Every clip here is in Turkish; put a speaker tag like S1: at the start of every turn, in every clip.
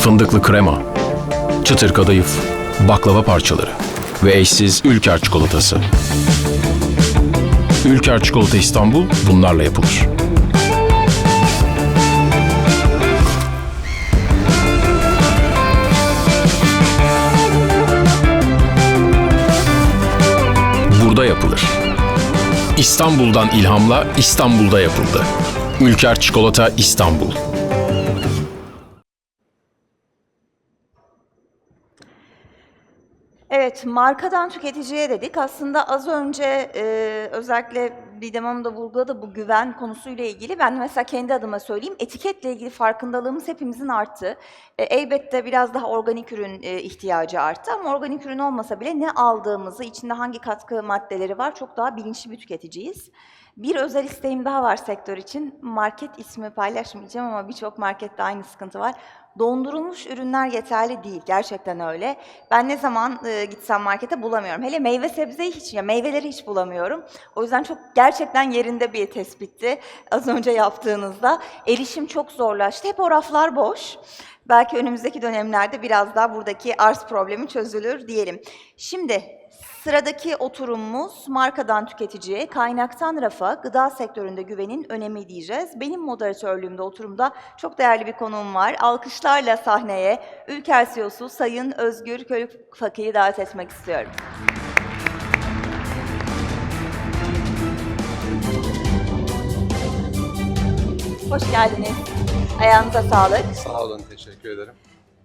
S1: fındıklı krema, çıtır kadayıf, baklava parçaları ve eşsiz Ülker çikolatası. Ülker Çikolata İstanbul bunlarla yapılır. Burada yapılır. İstanbul'dan ilhamla İstanbul'da yapıldı. Ülker Çikolata İstanbul.
S2: Evet, markadan tüketiciye dedik. Aslında az önce e, özellikle Didem Hanım da vurguladı bu güven konusuyla ilgili. Ben mesela kendi adıma söyleyeyim, etiketle ilgili farkındalığımız hepimizin arttı. E, elbette biraz daha organik ürün e, ihtiyacı arttı ama organik ürün olmasa bile ne aldığımızı, içinde hangi katkı maddeleri var çok daha bilinçli bir tüketiciyiz. Bir özel isteğim daha var sektör için. Market ismi paylaşmayacağım ama birçok markette aynı sıkıntı var. Dondurulmuş ürünler yeterli değil. Gerçekten öyle. Ben ne zaman e, gitsem markete bulamıyorum. Hele meyve sebzeyi hiç, ya meyveleri hiç bulamıyorum. O yüzden çok gerçekten yerinde bir tespitti az önce yaptığınızda. Erişim çok zorlaştı. Hep o raflar boş. Belki önümüzdeki dönemlerde biraz daha buradaki arz problemi çözülür diyelim. Şimdi Sıradaki oturumumuz markadan tüketiciye, kaynaktan rafa, gıda sektöründe güvenin önemi diyeceğiz. Benim moderatörlüğümde oturumda çok değerli bir konuğum var. Alkışlarla sahneye Ülker CEO'su Sayın Özgür Körükfaki'yi davet etmek istiyorum. Hoş geldiniz. Ayağınıza sağlık.
S3: Sağ olun, teşekkür ederim.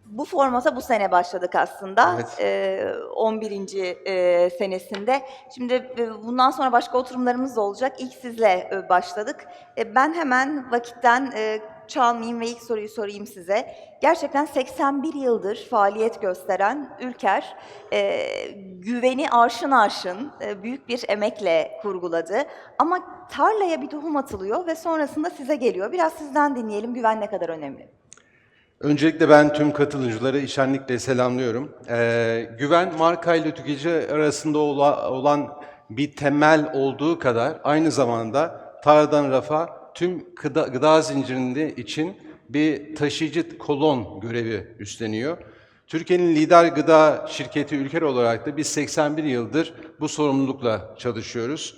S2: Bu formata bu sene başladık aslında.
S3: Evet.
S2: Ee, 11. e, senesinde. Şimdi e, bundan sonra başka oturumlarımız da olacak. İlk sizle e, başladık. E, ben hemen vakitten e, çalmayayım ve ilk soruyu sorayım size. Gerçekten 81 yıldır faaliyet gösteren Ülker, e, güveni arşın arşın e, büyük bir emekle kurguladı. Ama tarlaya bir tohum atılıyor ve sonrasında size geliyor. Biraz sizden dinleyelim. Güven ne kadar önemli?
S3: Öncelikle ben tüm katılımcıları işenlikle selamlıyorum. Ee, güven marka ile tüketici arasında ola- olan bir temel olduğu kadar aynı zamanda tarladan rafa tüm gıda, gıda zincirinde için bir taşıyıcı kolon görevi üstleniyor. Türkiye'nin lider gıda şirketi Ülker olarak da biz 81 yıldır bu sorumlulukla çalışıyoruz.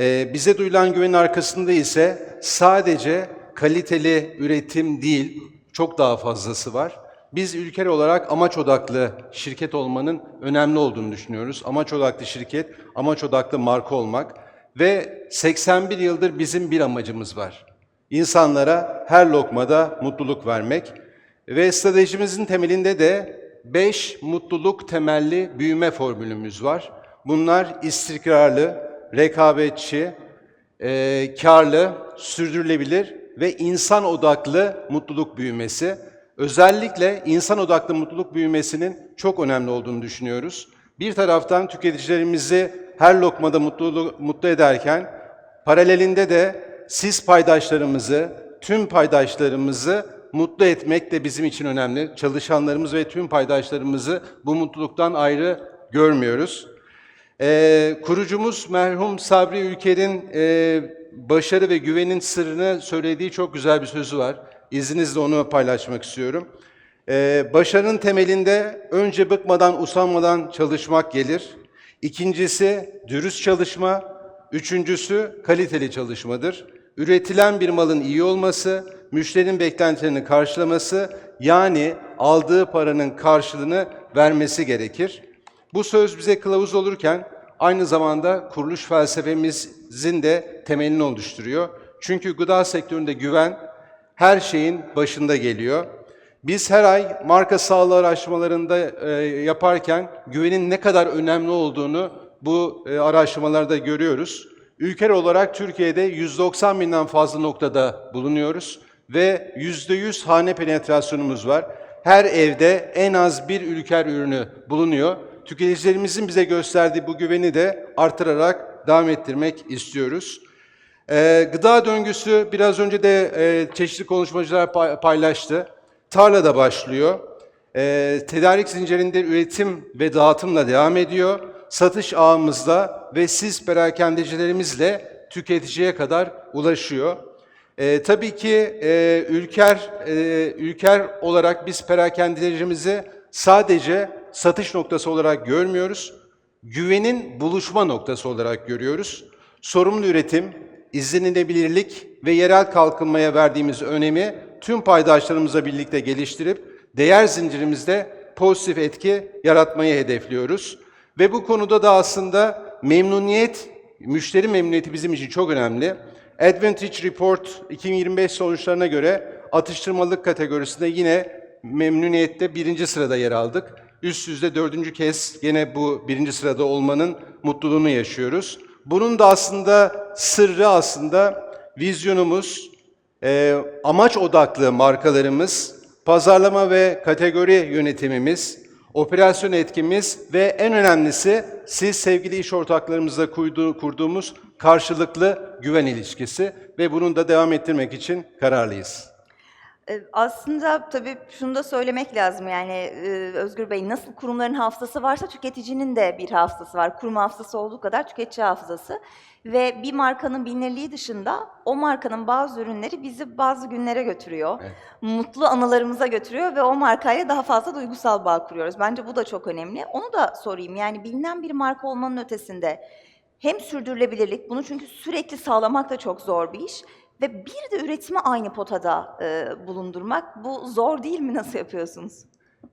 S3: Ee, bize duyulan güvenin arkasında ise sadece kaliteli üretim değil, çok daha fazlası var. Biz ülke olarak amaç odaklı şirket olmanın önemli olduğunu düşünüyoruz. Amaç odaklı şirket, amaç odaklı marka olmak ve 81 yıldır bizim bir amacımız var. İnsanlara her lokmada mutluluk vermek ve stratejimizin temelinde de 5 mutluluk temelli büyüme formülümüz var. Bunlar istikrarlı, rekabetçi, e, karlı, sürdürülebilir ve insan odaklı mutluluk büyümesi. Özellikle insan odaklı mutluluk büyümesinin çok önemli olduğunu düşünüyoruz. Bir taraftan tüketicilerimizi her lokmada mutlu, mutlu ederken paralelinde de siz paydaşlarımızı, tüm paydaşlarımızı mutlu etmek de bizim için önemli. Çalışanlarımız ve tüm paydaşlarımızı bu mutluluktan ayrı görmüyoruz. Ee, kurucumuz merhum Sabri Ülker'in e, başarı ve güvenin sırrını söylediği çok güzel bir sözü var. İzninizle onu paylaşmak istiyorum. Ee, başarının temelinde önce bıkmadan, usanmadan çalışmak gelir. İkincisi dürüst çalışma. Üçüncüsü kaliteli çalışmadır. Üretilen bir malın iyi olması, müşterinin beklentilerini karşılaması, yani aldığı paranın karşılığını vermesi gerekir. Bu söz bize kılavuz olurken aynı zamanda kuruluş felsefemizin de temelini oluşturuyor. Çünkü gıda sektöründe güven her şeyin başında geliyor. Biz her ay marka sağlığı araştırmalarında e, yaparken güvenin ne kadar önemli olduğunu bu e, araştırmalarda görüyoruz. Ülker olarak Türkiye'de 190 binden fazla noktada bulunuyoruz ve %100 hane penetrasyonumuz var. Her evde en az bir ülker ürünü bulunuyor. Tüketicilerimizin bize gösterdiği bu güveni de artırarak devam ettirmek istiyoruz. Ee, gıda döngüsü biraz önce de e, çeşitli konuşmacılar pay- paylaştı. Tarlada başlıyor. Ee, tedarik zincirinde üretim ve dağıtımla devam ediyor. Satış ağımızda ve siz perakendecilerimizle tüketiciye kadar ulaşıyor. E, tabii ki e, ülker e, ülker olarak biz perakendecilerimizi sadece satış noktası olarak görmüyoruz. Güvenin buluşma noktası olarak görüyoruz. Sorumlu üretim, izlenilebilirlik ve yerel kalkınmaya verdiğimiz önemi tüm paydaşlarımızla birlikte geliştirip değer zincirimizde pozitif etki yaratmayı hedefliyoruz. Ve bu konuda da aslında memnuniyet, müşteri memnuniyeti bizim için çok önemli. Advantage Report 2025 sonuçlarına göre atıştırmalık kategorisinde yine memnuniyette birinci sırada yer aldık. Üst yüzde dördüncü kez yine bu birinci sırada olmanın mutluluğunu yaşıyoruz. Bunun da aslında sırrı aslında vizyonumuz, e, amaç odaklı markalarımız, pazarlama ve kategori yönetimimiz, operasyon etkimiz ve en önemlisi siz sevgili iş ortaklarımızla kurdu- kurduğumuz karşılıklı güven ilişkisi ve bunun da devam ettirmek için kararlıyız.
S2: Aslında tabii şunu da söylemek lazım yani Özgür Bey nasıl kurumların hafızası varsa tüketicinin de bir hafızası var. Kurum hafızası olduğu kadar tüketici hafızası. Ve bir markanın bilinirliği dışında o markanın bazı ürünleri bizi bazı günlere götürüyor. Mutlu anılarımıza götürüyor ve o markayla daha fazla duygusal bağ kuruyoruz. Bence bu da çok önemli. Onu da sorayım yani bilinen bir marka olmanın ötesinde hem sürdürülebilirlik, bunu çünkü sürekli sağlamak da çok zor bir iş. Ve bir de üretimi aynı potada e, bulundurmak. Bu zor değil mi? Nasıl yapıyorsunuz?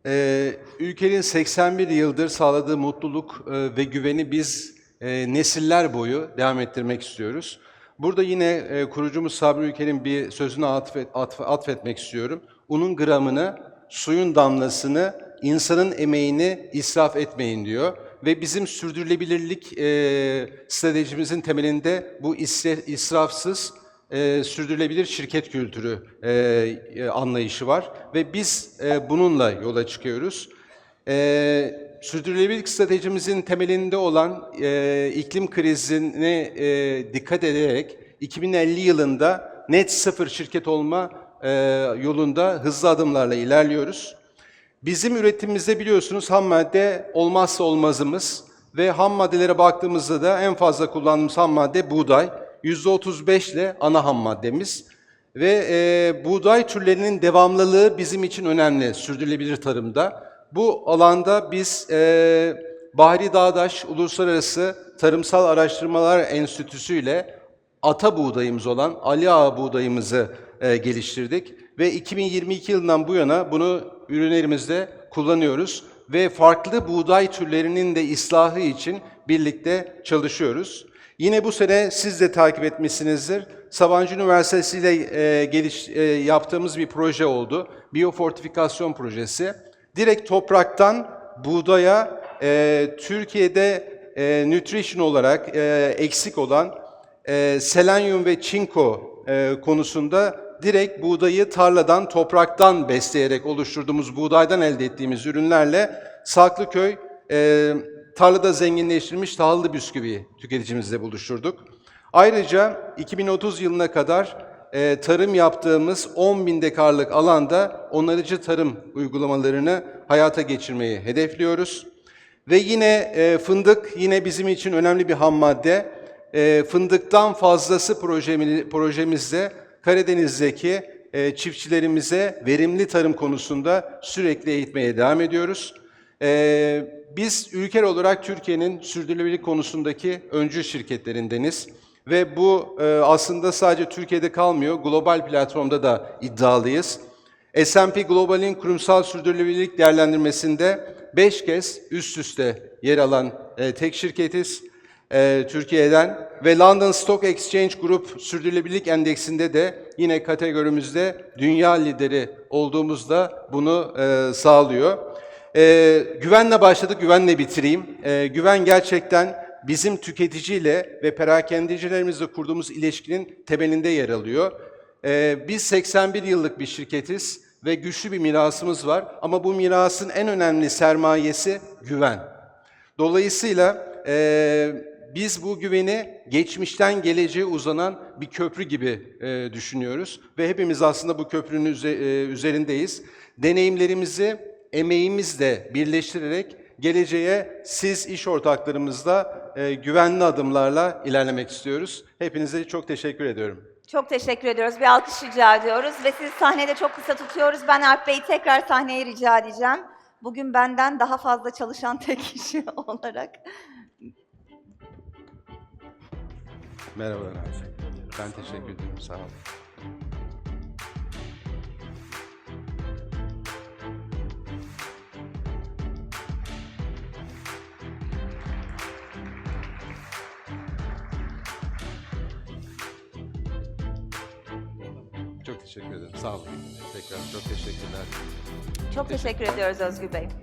S3: Ee, ülkenin 81 yıldır sağladığı mutluluk e, ve güveni biz e, nesiller boyu devam ettirmek istiyoruz. Burada yine e, kurucumuz Sabri Ülker'in bir sözünü atfet, atf- atfetmek istiyorum. Unun gramını, suyun damlasını, insanın emeğini israf etmeyin diyor. Ve bizim sürdürülebilirlik e, stratejimizin temelinde bu israfsız, e, sürdürülebilir şirket kültürü e, e, anlayışı var ve biz e, bununla yola çıkıyoruz. E, sürdürülebilirlik stratejimizin temelinde olan e, iklim krizine e, dikkat ederek 2050 yılında net sıfır şirket olma e, yolunda hızlı adımlarla ilerliyoruz. Bizim üretimimizde biliyorsunuz ham madde olmazsa olmazımız ve ham maddelere baktığımızda da en fazla kullandığımız ham madde buğday. %35 ile ana ham maddemiz. Ve e, buğday türlerinin devamlılığı bizim için önemli sürdürülebilir tarımda. Bu alanda biz e, Bahri Dağdaş Uluslararası Tarımsal Araştırmalar Enstitüsü ile ata buğdayımız olan Ali Ağa buğdayımızı e, geliştirdik ve 2022 yılından bu yana bunu ürünlerimizde kullanıyoruz ve farklı buğday türlerinin de ıslahı için birlikte çalışıyoruz. Yine bu sene siz de takip etmişsinizdir. Sabancı Üniversitesi ile e, geliş, e, yaptığımız bir proje oldu. Biyofortifikasyon projesi. Direkt topraktan buğdaya e, Türkiye'de e, nutrition olarak e, eksik olan e, selenyum ve çinko e, konusunda direkt buğdayı tarladan, topraktan besleyerek oluşturduğumuz buğdaydan elde ettiğimiz ürünlerle Saklıköy e, tarlada zenginleştirilmiş tahıllı bisküvi tüketicimizle buluşturduk. Ayrıca 2030 yılına kadar e, tarım yaptığımız 10 bin dekarlık alanda onarıcı tarım uygulamalarını hayata geçirmeyi hedefliyoruz. Ve yine e, fındık yine bizim için önemli bir ham madde. E, fındıktan fazlası projemi, projemizde Karadeniz'deki e, çiftçilerimize verimli tarım konusunda sürekli eğitmeye devam ediyoruz. E, biz ülke olarak Türkiye'nin sürdürülebilirlik konusundaki öncü şirketlerindeniz. Ve bu e, aslında sadece Türkiye'de kalmıyor, global platformda da iddialıyız. S&P Global'in kurumsal sürdürülebilirlik değerlendirmesinde 5 kez üst üste yer alan e, tek şirketiz e, Türkiye'den ve London Stock Exchange Group Sürdürülebilirlik Endeksinde de yine kategorimizde dünya lideri olduğumuzda bunu e, sağlıyor. E, güvenle başladık, güvenle bitireyim. E, güven gerçekten bizim tüketiciyle ve perakendecilerimizle kurduğumuz ilişkinin temelinde yer alıyor. Ee, biz 81 yıllık bir şirketiz ve güçlü bir mirasımız var ama bu mirasın en önemli sermayesi güven. Dolayısıyla e, biz bu güveni geçmişten geleceğe uzanan bir köprü gibi e, düşünüyoruz ve hepimiz aslında bu köprünün üze- e, üzerindeyiz. Deneyimlerimizi emeğimizle birleştirerek geleceğe siz iş ortaklarımızla e, güvenli adımlarla ilerlemek istiyoruz. Hepinize çok teşekkür ediyorum.
S2: Çok teşekkür ediyoruz. Bir alkış rica ediyoruz ve sizi sahnede çok kısa tutuyoruz. Ben Alp Bey'i tekrar sahneye rica edeceğim. Bugün benden daha fazla çalışan tek kişi olarak.
S3: Merhabalar. Ben teşekkür ederim. Sağ olun. Çok teşekkür ederim. Sağ olun. Tekrar çok teşekkürler.
S2: Çok teşekkür ediyoruz Özgür Bey.